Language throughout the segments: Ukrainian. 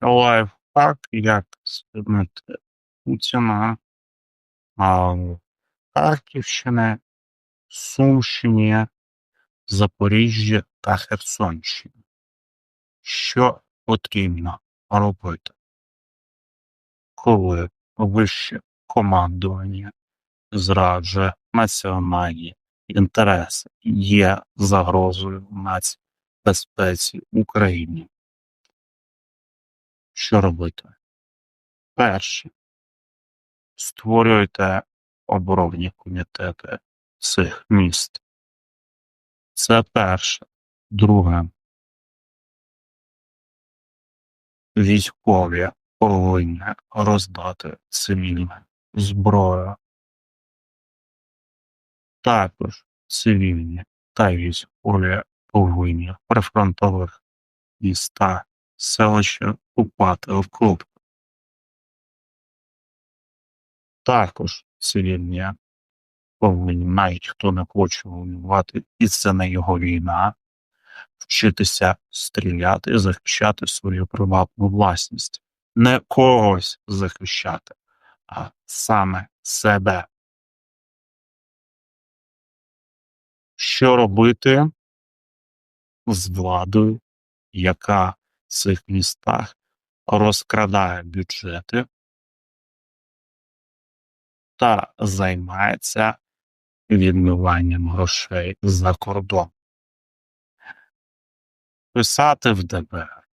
лайфхак, як зупинити Путіна а, Харківщини, Сумщині, Запоріжжі та Херсонщині. Що потрібно робити, коли вище командування зраджує національні інтереси, є загрозою нацбезпеці України? Що робити? Перше. Створюйте оборонні комітети цих міст. Це перше. Друге. Військові повинні роздати цивільну зброю. Також цивільні та військові повинні прифронтових містах, селища купати окоп. Також цивільні повинні, навіть хто не хоче воювати, і це не його війна, вчитися стріляти захищати свою приватну власність. Не когось захищати, а саме себе. Що робити з владою, яка в цих містах розкрадає бюджети. Та займається відмиванням грошей за кордон? Писати в ДБР,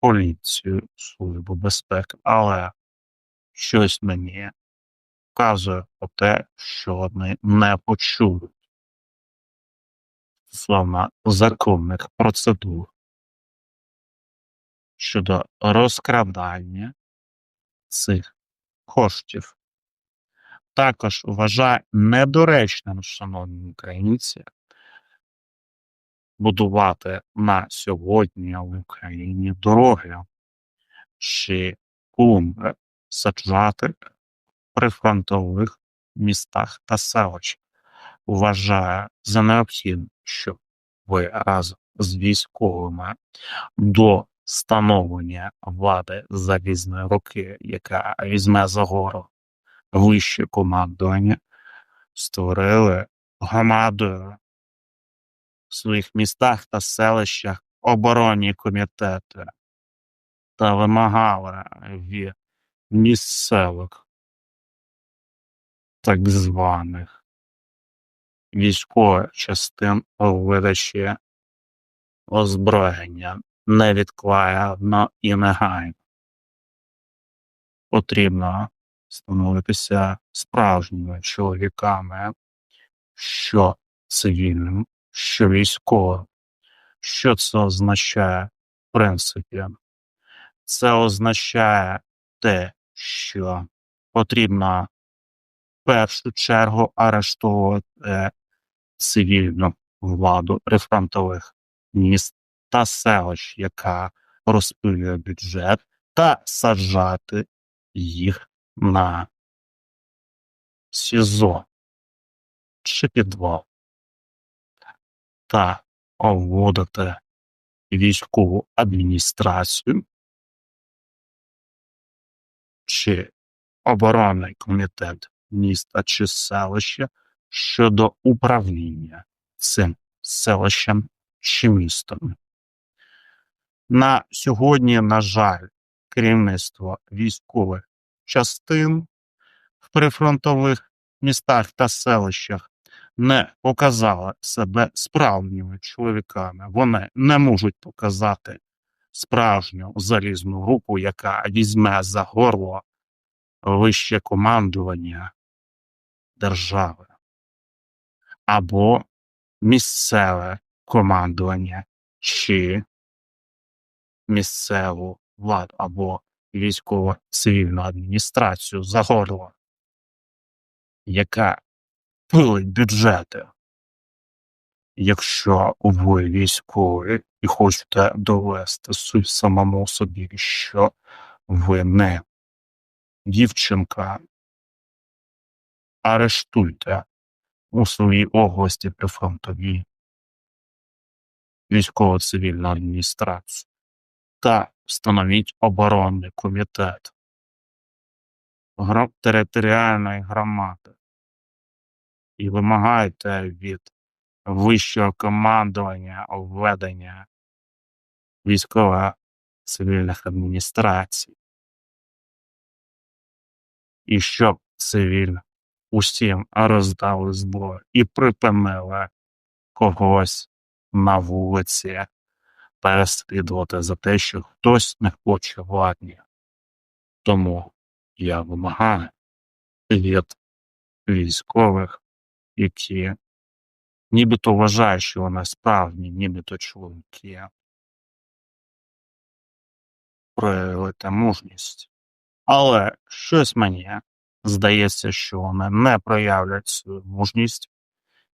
поліцію, Службу безпеки, але щось мені вказує про те, що вони не почули стосовно законних процедур щодо розкрадання цих коштів. Також вважаю недоречним, шановні українці, будувати на сьогодні в Україні дороги чи клумби саджати в прифронтових містах та селищах. Вважаю за необхідне, щоб ви разом з військовими до становлення влади залізної руки, яка візьме за гору вище командування, створили громадою в своїх містах та селищах оборонні комітети та вимагали від місцевих так званих військових частин у видачі озброєння невідкладно і негайно. Потрібно становитися справжніми чоловіками, що цивільним, що військовим. Що це означає в принципі? Це означає те, що потрібно в першу чергу арештовувати цивільну владу прифронтових міст та селищ, яка розпилює бюджет, та саджати їх на СІЗО чи підвал та вводити військову адміністрацію чи оборонний комітет міста чи селища щодо управління цим селищем чи містом. На сьогодні, на жаль, керівництво військових частин в прифронтових містах та селищах не показало себе справжніми чоловіками. Вони не можуть показати справжню залізну групу, яка візьме за горло вище командування держави або місцеве командування чи місцеву владу або військово-цивільну адміністрацію за горло, яка пилить бюджети. Якщо ви військові і хочете довести самому собі, що ви не дівчинка, арештуйте у своїй області прифронтовій військово-цивільну адміністрацію та встановіть оборонний комітет гро- територіальної громади. І вимагайте від вищого командування введення військово-цивільних адміністрацій. І щоб цивільно усім роздали зброю і припинили когось на вулиці переслідувати за те, що хтось не хоче владні. Тому я вимагаю від військових, які нібито вважають, що вони справжні, нібито чоловіки, проявити мужність. Але щось мені здається, що вони не проявлять свою мужність,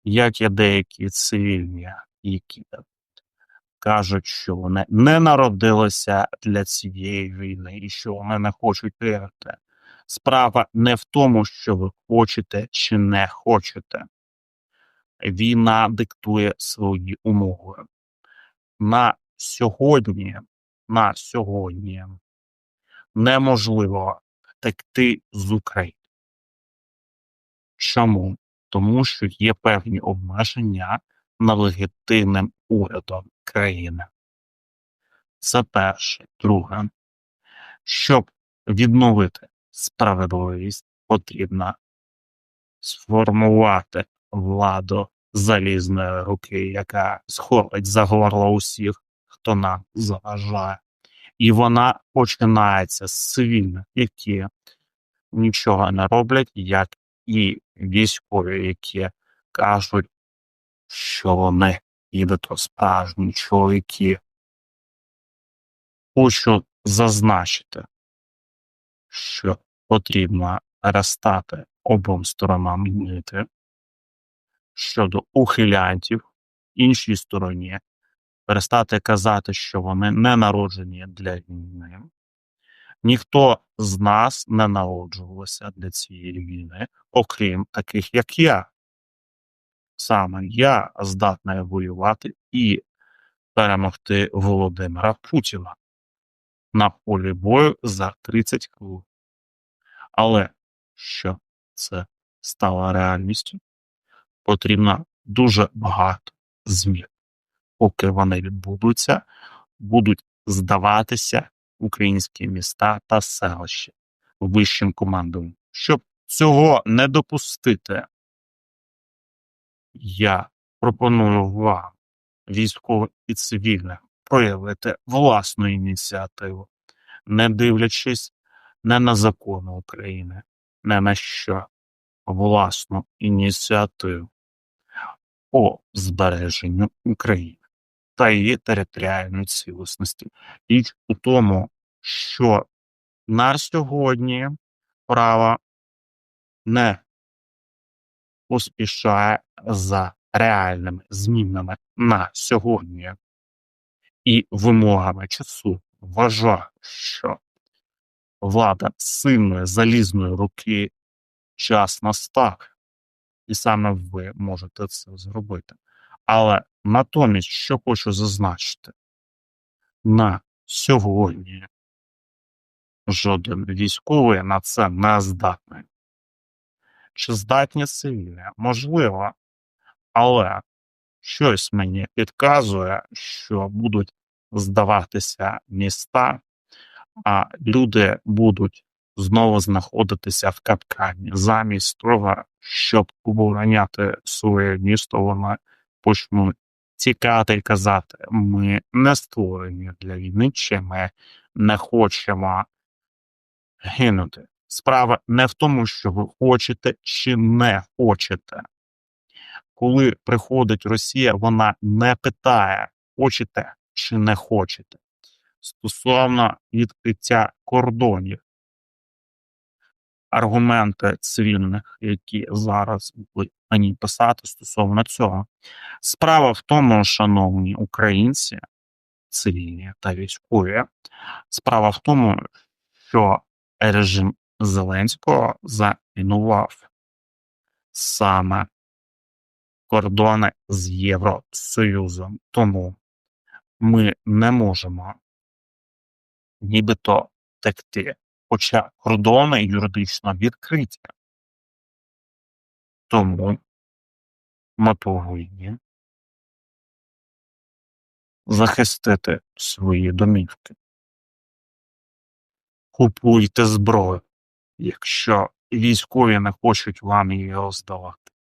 як і деякі цивільні, які кажуть, що вони не народилися для цієї війни і що вони не хочуть вірити. Справа не в тому, що ви хочете чи не хочете. Війна диктує свої умови. На сьогодні, на сьогодні неможливо втекти з України. Чому? Тому що є певні обмеження на легітимним урядом країни. Це перше. Друге, щоб відновити справедливість, потрібно сформувати владу залізної руки, яка схопить за горло усіх, хто нам заважає. І вона починається з цивільних, які нічого не роблять, як і військові, які кажуть, що вони нібито справжні чоловіки. Хочу зазначити, що потрібно перестати обом сторонам мити щодо ухилянтів іншій стороні, перестати казати, що вони не народжені для війни. Ніхто з нас не народжувався для цієї війни, окрім таких, як я. Саме я здатний воювати і перемогти Володимира Путіна на полі бою за 30 хвилин. Але що це стало реальністю, потрібно дуже багато змін. Поки вони відбудуться, будуть здаватися українські міста та селища вищим командуванням. Щоб цього не допустити, я пропоную вам, військовим і цивільним, проявити власну ініціативу, не дивлячись не на закони України, не на що власну ініціативу по збереженню України та її територіальної цілісності. Річ у тому, що на сьогодні право не поспішає за реальними змінами на сьогодні і вимогами часу. Вважаю, що влада сильної залізної руки час настав, і саме ви можете це зробити. Але натомість, що хочу зазначити, на сьогодні жоден військовий на це не здатний. Чи здатні цивільні? Можливо, але щось мені підказує, що будуть здаватися міста, а люди будуть знову знаходитися в капкані. Замість того, щоб обороняти своє місто, вони почнуть тікати і казати: ми не створені для війни, чи ми не хочемо гинути. Справа не в тому, що ви хочете чи не хочете. Коли приходить Росія, вона не питає, хочете чи не хочете. Стосовно відкриття кордонів, аргументи цивільних, які зараз будуть мені писати стосовно цього. Справа в тому, шановні українці, цивільні та військові, справа в тому, що режим Зеленського замінував саме кордони з Євросоюзом. Тому ми не можемо нібито втекти, хоча кордони юридично відкриті. Тому ми повинні захистити свої домівки. Купуйте зброю, якщо військові не хочуть вам її роздавати.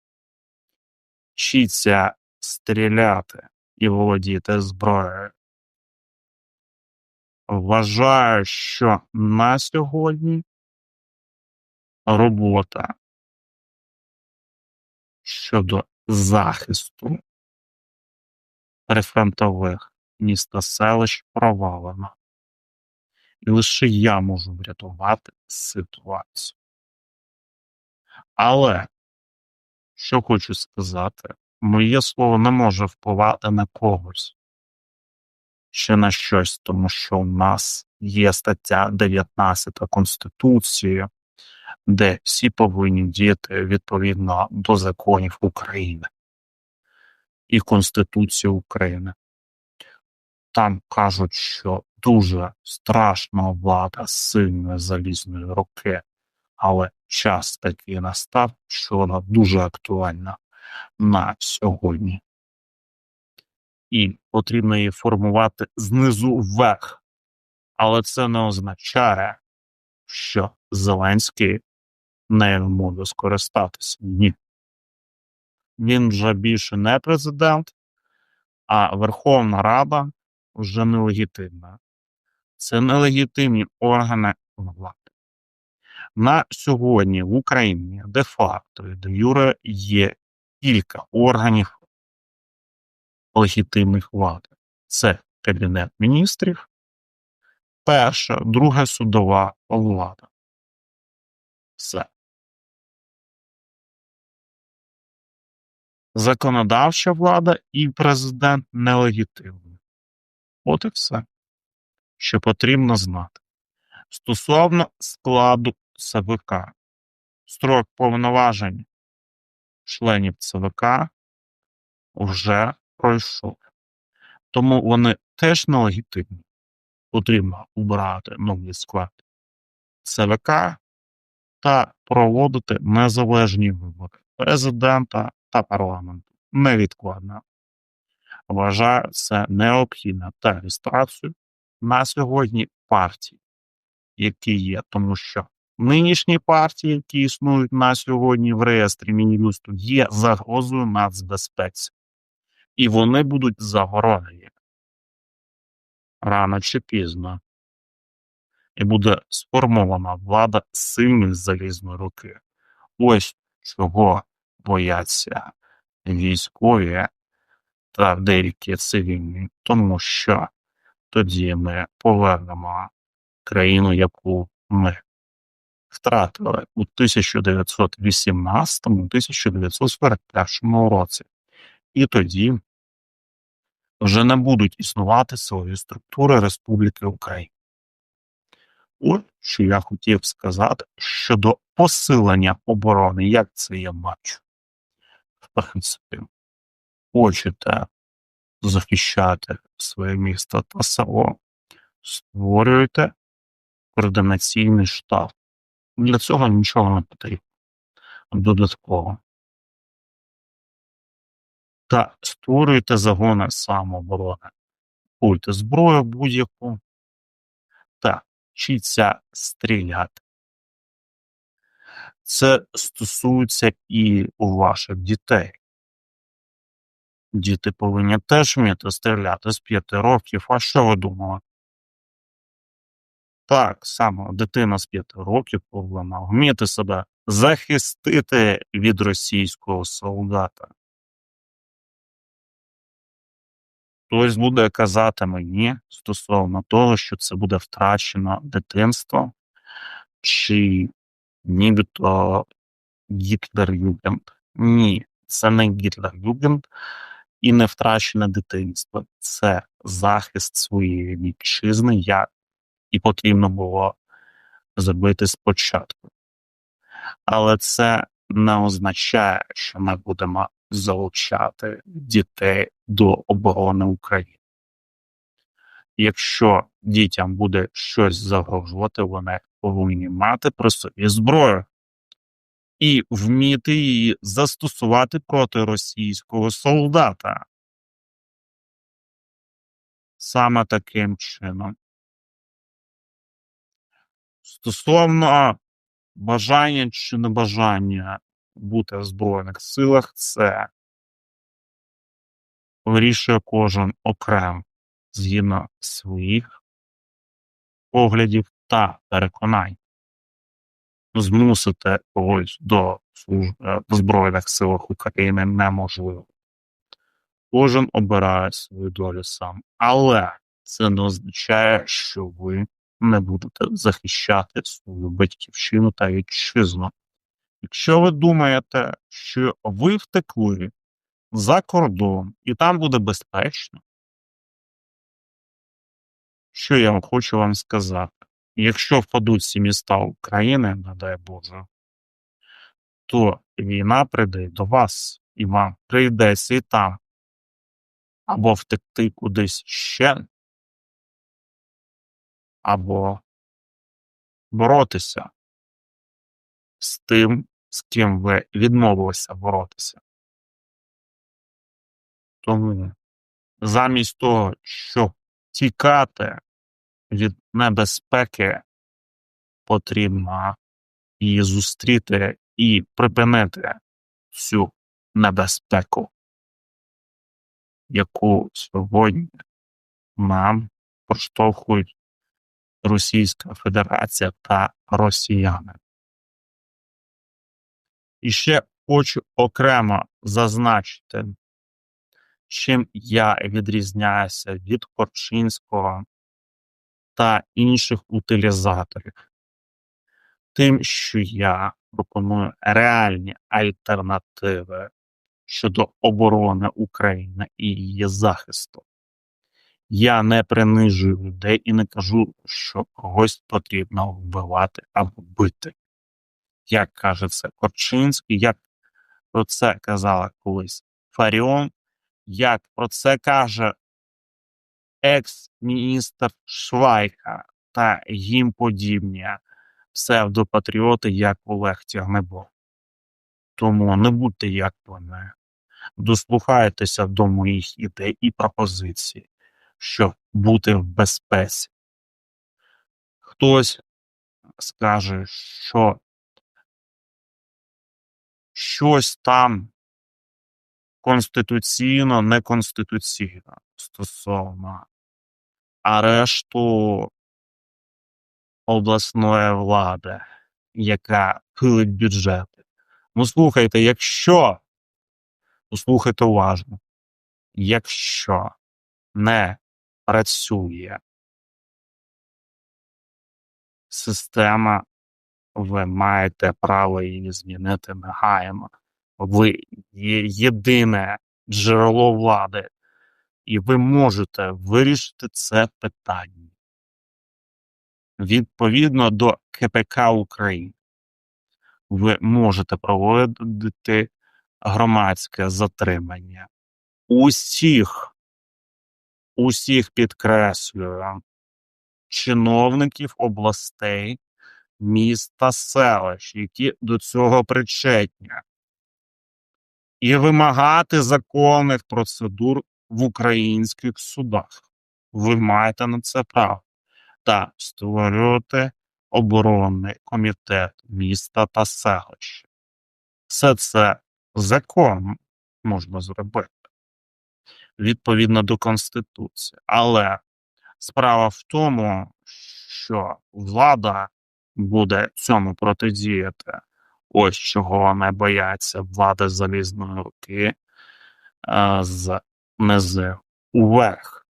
Вчіться стріляти і володіти зброєю. Вважаю, що на сьогодні робота щодо захисту прифронтових міст та селищ провалена. І лише я можу врятувати ситуацію. Але, що хочу сказати, моє слово не може впливати на когось чи на щось, тому що у нас є стаття 19 Конституції, де всі повинні діяти відповідно до законів України і Конституції України. Там кажуть, що дуже страшна влада сильної залізної руки, але час такий настав, що вона дуже актуальна на сьогодні. І потрібно її формувати знизу вверх. Але це не означає, що Зеленський нею може скористатися. Ні. Він вже більше не президент, а Верховна Рада вже нелегітимна. Це нелегітимні органи влади. На сьогодні в Україні де-факто і де юре є кілька органів легітимних влади. Це Кабінет міністрів, перша, друга судова влада. Все. Законодавча влада і президент нелегітимні. От і все, що потрібно знати. Стосовно складу ЦВК, строк повноважень членів ЦВК вже пройшов. Тому вони теж нелегітимні. Потрібно обирати новий склад ЦВК та проводити незалежні вибори президента та парламенту невідкладно. Вважаю це необхідно та реєстрацію на сьогодні партій, які є, тому що нинішні партії, які існують на сьогодні в реєстрі Мін'юсту, є загрозою нацбезпеці, і вони будуть заборонені рано чи пізно. І буде сформована влада сильної залізної руки. Ось чого бояться військові та деякі цивільні, тому що тоді ми повернемо країну, яку ми втратили у 1918-1941 році. І тоді вже не будуть існувати силові структури Республіки Україна. От що я хотів сказати щодо посилення оборони, як це я бачу. В принципі, хочете захищати своє місто та село, створюєте координаційний штаб. Для цього нічого не потрібно додатково. Та створюєте загони самооборони. Купуйте зброю будь-яку та вчіться стріляти. Це стосується і у ваших дітей. Діти повинні теж вміти стріляти з 5 років. А що ви думали? Так само дитина з 5 років повинна вміти себе захистити від російського солдата. Хтось буде казати мені стосовно того, що це буде втрачено дитинство, чи нібито Гітлер-Югенд. Ні, це не Гітлер-Югенд і не втрачене дитинство. Це захист своєї вітчизни, як і потрібно було зробити спочатку. Але це не означає, що ми будемо залучати дітей до оборони України. якщо дітям буде щось загрожувати, вони повинні мати при собі зброю і вміти її застосувати проти російського солдата. Саме таким чином. Стосовно бажання чи небажання бути в Збройних силах, це вирішує кожен окремо згідно своїх поглядів та переконань. Змусити когось до служби в Збройних силах України неможливо. Кожен обирає свою долю сам. Але це не означає, що ви не будете захищати свою батьківщину та вітчизну. Якщо ви думаєте, що ви втекли за кордон і там буде безпечно, що я хочу вам сказати? Якщо впадуть ці міста України, не дай Боже, то війна прийде до вас, і вам прийдеться і там або втекти кудись ще, або боротися з тим, з ким ви відмовилися боротися. Тому замість того, щоб тікати від небезпеки, потрібно її зустріти і припинити цю небезпеку, яку сьогодні нам проштовхують Російська Федерація та росіяни. І ще хочу окремо зазначити, чим я відрізняюся від Корчинського та інших утилізаторів. Тим, що я пропоную реальні альтернативи щодо оборони України і її захисту. Я не принижую людей і не кажу, що когось потрібно вбивати або бити. Як каже це Корчинський, як про це казала колись Фаріон, як про це каже екс-міністр Швайка та їм подібні псевдопатріоти, як Олег Тягнебок. Тому не будьте як вони, дослухайтеся до моїх ідей і пропозицій, щоб бути в безпеці. Хтось скаже, що щось там конституційно, неконституційно стосовно арешту обласної влади, яка пилить бюджети. Ну, слухайте, якщо, послухайте уважно, якщо не працює система, ви маєте право її змінити негайно. Ви є єдине джерело влади, і ви можете вирішити це питання. Відповідно до КПК України, ви можете проводити громадське затримання усіх, усіх підкреслюю, чиновників областей, міст та селищ, які до цього причетні, і вимагати законних процедур в українських судах. Ви маєте на це право та створювати оборонний комітет міста та селища. Все це законом можна зробити відповідно до Конституції. Але справа в тому, що влада буде цьому протидіяти. Ось чого вони бояться влади залізної руки е, з низи уверх,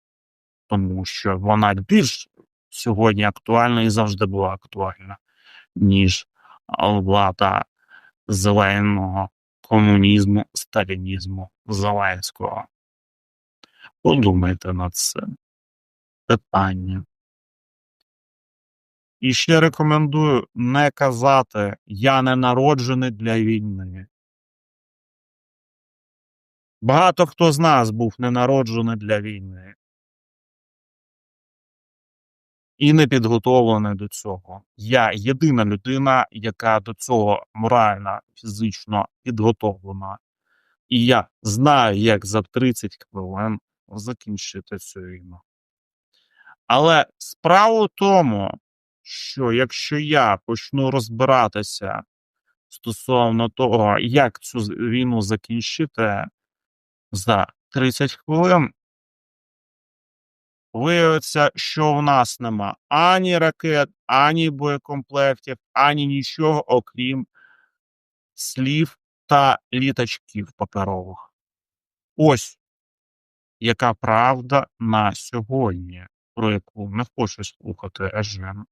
тому що вона більш сьогодні актуальна і завжди була актуальна, ніж влада зеленого комунізму, сталінізму Зеленського. Подумайте над цим питання. І ще рекомендую не казати я не народжений для війни. Багато хто з нас був не народжений для війни. і не підготовлений до цього. Я єдина людина, яка до цього морально, фізично підготовлена. І я знаю, як за 30 хвилин закінчити цю війну. Але справа в тому, що якщо я почну розбиратися стосовно того, як цю війну закінчити за 30 хвилин, виявиться, що в нас нема ані ракет, ані боєкомплектів, ані нічого, окрім слів та літачків паперових. Ось яка правда на сьогодні, про яку не хоче слухати режим.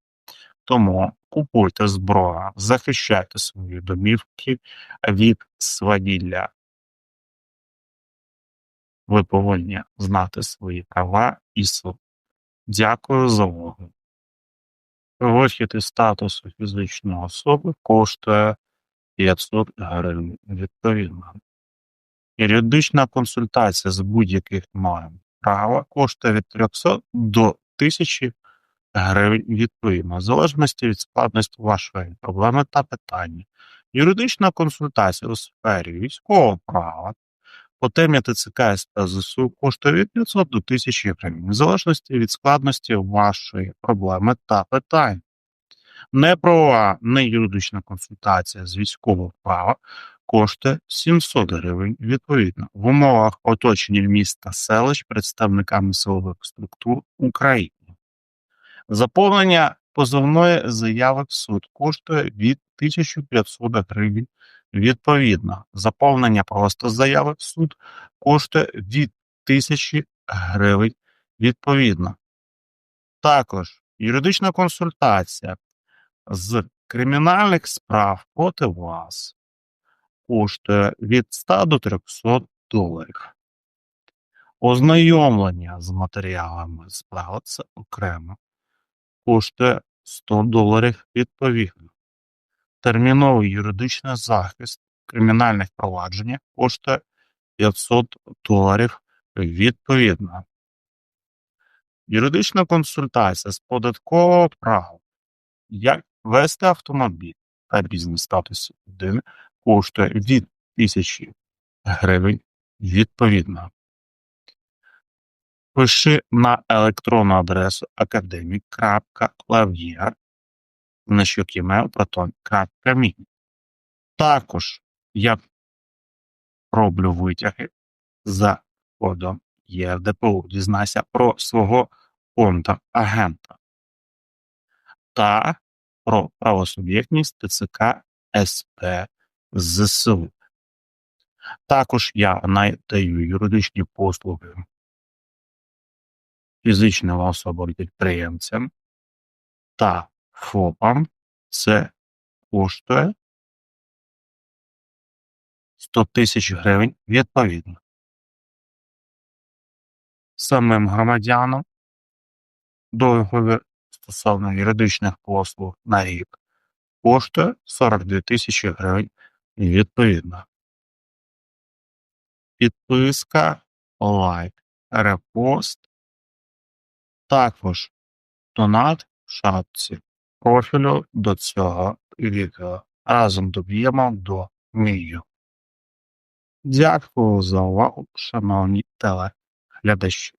Тому купуйте зброю, захищайте свої домівки від свавілля. Ви повинні знати свої права і свободи. Дякую за увагу. Вихід із статусу фізичної особи коштує 500 гривень відповідно. Юридична консультація з будь-яких норм права коштує від 300 до 1000 гривень відповідно, в залежності від складності вашої проблеми та питання. Юридична консультація у сфері військового права по темі ТЦК ЗСУ коштує від 500 до 1000 гривень, в залежності від складності вашої проблеми та питань. Неправова неюридична консультація з військового права коштує 700 гривень відповідно в умовах оточення міст та селищ представниками силових структур України. Заповнення позовної заяви в суд коштує від 1500 гривень відповідно. Заповнення просто заяви в суд коштує від 1000 гривень відповідно. Також юридична консультація з кримінальних справ проти вас коштує від 100 до 300 доларів. Ознайомлення з матеріалами справи це окремо коштує 100 доларів відповідно. Терміновий юридичний захист в кримінальних провадженнях коштує 500 доларів відповідно. Юридична консультація з податкового права, як вести автомобіль та бізнес статус людини коштує від 1000 гривень відповідно. Пиши на електронну адресу academic.clavier значок Також я роблю витяги за кодом ЄРДПУ. Дізнайся про свого контрагента та про правосуб'єктність ТЦК СП ЗСУ. Також я надаю юридичні послуги фізичним особам підприємцям та ФОПам. Це коштує 100 тисяч гривень відповідно. Самим громадянам договір стосовно юридичних послуг на рік коштує 42 тисячі гривень відповідно. Підписка, лайк, репост, також донат в шапці профілю до цього відео. Разом доб'ємо до мію. Дякую за увагу, шановні телеглядачі.